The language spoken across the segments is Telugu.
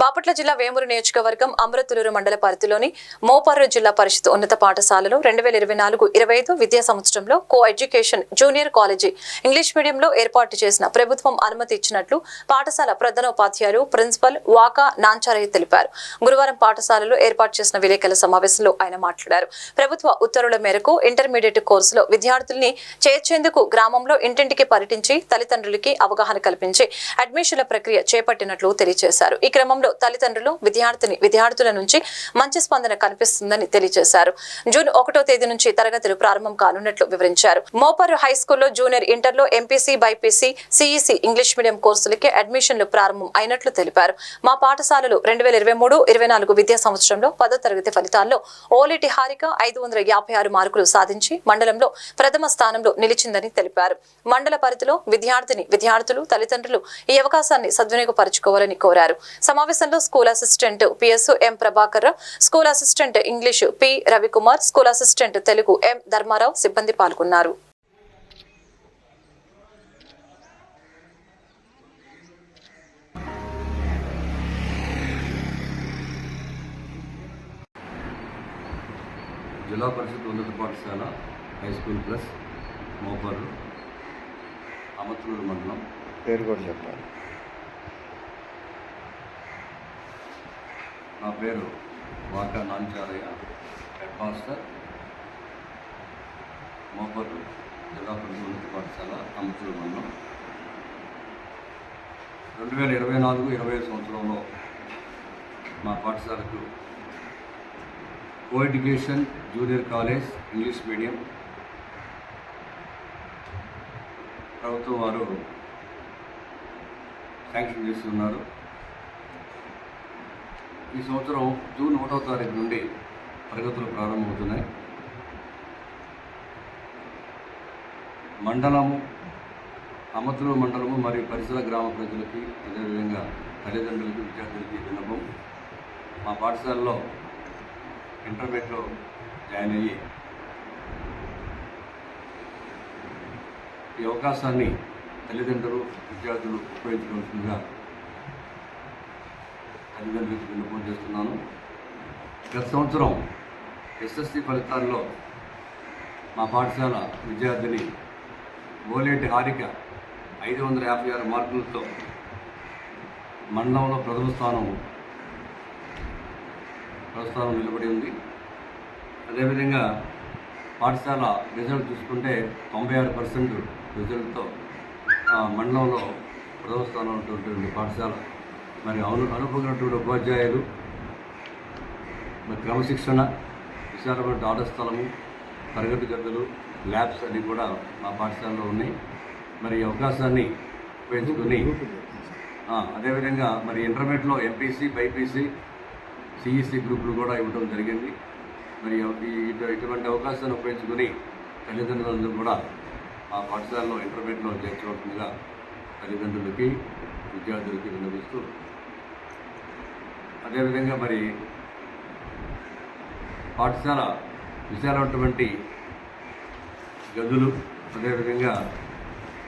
బాపట్ల జిల్లా వేమూరు నియోజకవర్గం అమృతులూరు మండల పరిధిలోని మోపారు జిల్లా పరిషత్ ఉన్నత పాఠశాలలో రెండు వేల ఇరవై నాలుగు ఇరవై ఐదు విద్యా సంవత్సరంలో co education junior college English మీడియంలో ఏర్పాటు చేసిన ప్రభుత్వం అనుమతి ఇచ్చినట్లు పాఠశాల ప్రధానోపాధ్యాయులు ప్రిన్సిపల్ వాకా నాంచారయ్య తెలిపారు. గురువారం పాఠశాలలో ఏర్పాటు చేసిన విలేకరుల సమావేశంలో ఆయన మాట్లాడారు. ప్రభుత్వ ఉత్తర్వుల మేరకు ఇంటర్మీడియట్ కోర్సులో విద్యార్థుల్ని చేర్చేందుకు గ్రామంలో ఇంటింటికి పర్యటించి తల్లిదండ్రులకి అవగాహన కల్పించి అడ్మిషన్ల ప్రక్రియ చేపట్టినట్లు తెలియజేశారు. ఈ క్రమంలో తల్లిదండ్రులు విద్యార్థిని విద్యార్థుల నుంచి మంచి స్పందన కనిపిస్తుందని తెలియజేశారు. జూన్ ఒకటో తేదీ నుంచి తరగతులు ప్రారంభం కానున్నట్లు వివరించారు. మోపరు హై స్కూల్లో జూనియర్ ఇంటర్లో MPC BiPC CEC English medium కోర్సులకి అడ్మిషన్లు ప్రారంభం అయినట్లు తెలిపారు. మా పాఠశాలలు రెండు వేల ఇరవై మూడు ఇరవై నాలుగు విద్యా సంవత్సరంలో పదో తరగతి ఫలితాల్లో ఓలిటి హారిక ఐదు వందల యాభై ఆరు మార్కులు సాధించి మండలంలో ప్రథమ స్థానంలో నిలిచిందని తెలిపారు. మండల పరిధిలో విద్యార్థిని విద్యార్థులు తల్లిదండ్రులు ఈ అవకాశాన్ని సద్వినియోగపరచుకోవాలని కోరారు. సమావేశంలో school assistant PS M Prabhakar Rao, school assistant English P Ravikumar school assistant Telugu M Dharmarao సిబ్బంది పాల్గొన్నారు. జిల్లా పరిషత్ ఉన్నత పాఠశాల high school plus Moparru Amarthaluru మండలం. పేరు కూడా చెప్పాలి. నా పేరు వాకా నాంచారయ్య. హెడ్ మాస్టర్ మోపర్రు జిల్లా ప్రభుత్వ ఉన్నత పాఠశాల అమర్తలూరు మండలం. రెండు వేల ఇరవై నాలుగు ఇరవై ఐదు సంవత్సరంలో మా పాఠశాలకు co education junior college English medium ప్రభుత్వం వారు శాంక్షన్ చేస్తున్నారు. ఈ సంవత్సరం జూన్ ఒకటో తారీఖు నుండి తరగతులు ప్రారంభమవుతున్నాయి. మండలము అమతులు మండలము మరియు పరిసర గ్రామ ప్రజలకి అదేవిధంగా తల్లిదండ్రులకి విద్యార్థులకి విన్నపం. మా పాఠశాలలో ఇంటర్మీడియట్లో జాయిన్ అయ్యి ఈ అవకాశాన్ని తల్లిదండ్రులు విద్యార్థులు ఉపయోగించుకోవాల్సిందిగా తల్లిదండ్రులకు విన్నపం చేస్తున్నాను. గత సంవత్సరం ఎస్ఎస్సి ఫలితాల్లో మా పాఠశాల విద్యార్థిని ఓలేటి హారిక ఐదు వందల యాభై ఆరు మార్కులతో మండలంలో ప్రథమ స్థానం ప్రస్థానం నిలబడి ఉంది. అదేవిధంగా పాఠశాల రిజల్ట్ చూసుకుంటే తొంభై ఆరు పర్సెంట్ రిజల్ట్తో మండలంలో ప్రథమ స్థానం ఉన్నటువంటి పాఠశాల మరి అను అనుభవమైనటువంటి ఉపాధ్యాయులు మరి క్రమశిక్షణ విశాలమైన ఆట స్థలము తరగతి గదులు ల్యాబ్స్ అన్నీ కూడా మా పాఠశాలలో ఉన్నాయి. మరి ఈ అవకాశాన్ని ఉపయోగించుకొని అదేవిధంగా మరి ఇంటర్మీడియట్లో ఎంపీసీ బైపీసీ సిఈసీ గ్రూపులు కూడా ఇవ్వడం జరిగింది. మరి ఇటువంటి అవకాశాన్ని ఉపయోగించుకొని తల్లిదండ్రులందరూ కూడా ఆ పాఠశాలలో ఇంటర్మీడియట్లో చేర్చవలసిందిగా తల్లిదండ్రులకి విద్యార్థులకి విన్నవిస్తూ అదేవిధంగా మరి పాఠశాల విశాలమైనటువంటి గదులు అదేవిధంగా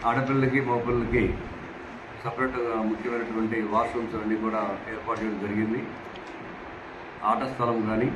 ఆడపిల్లలకి మగపిల్లలకి సపరేట్గా ముఖ్యమైనటువంటి వాష్రూమ్స్ అన్నీ కూడా ఏర్పాటు చేయడం జరిగింది. ఆట స్థలం కానీ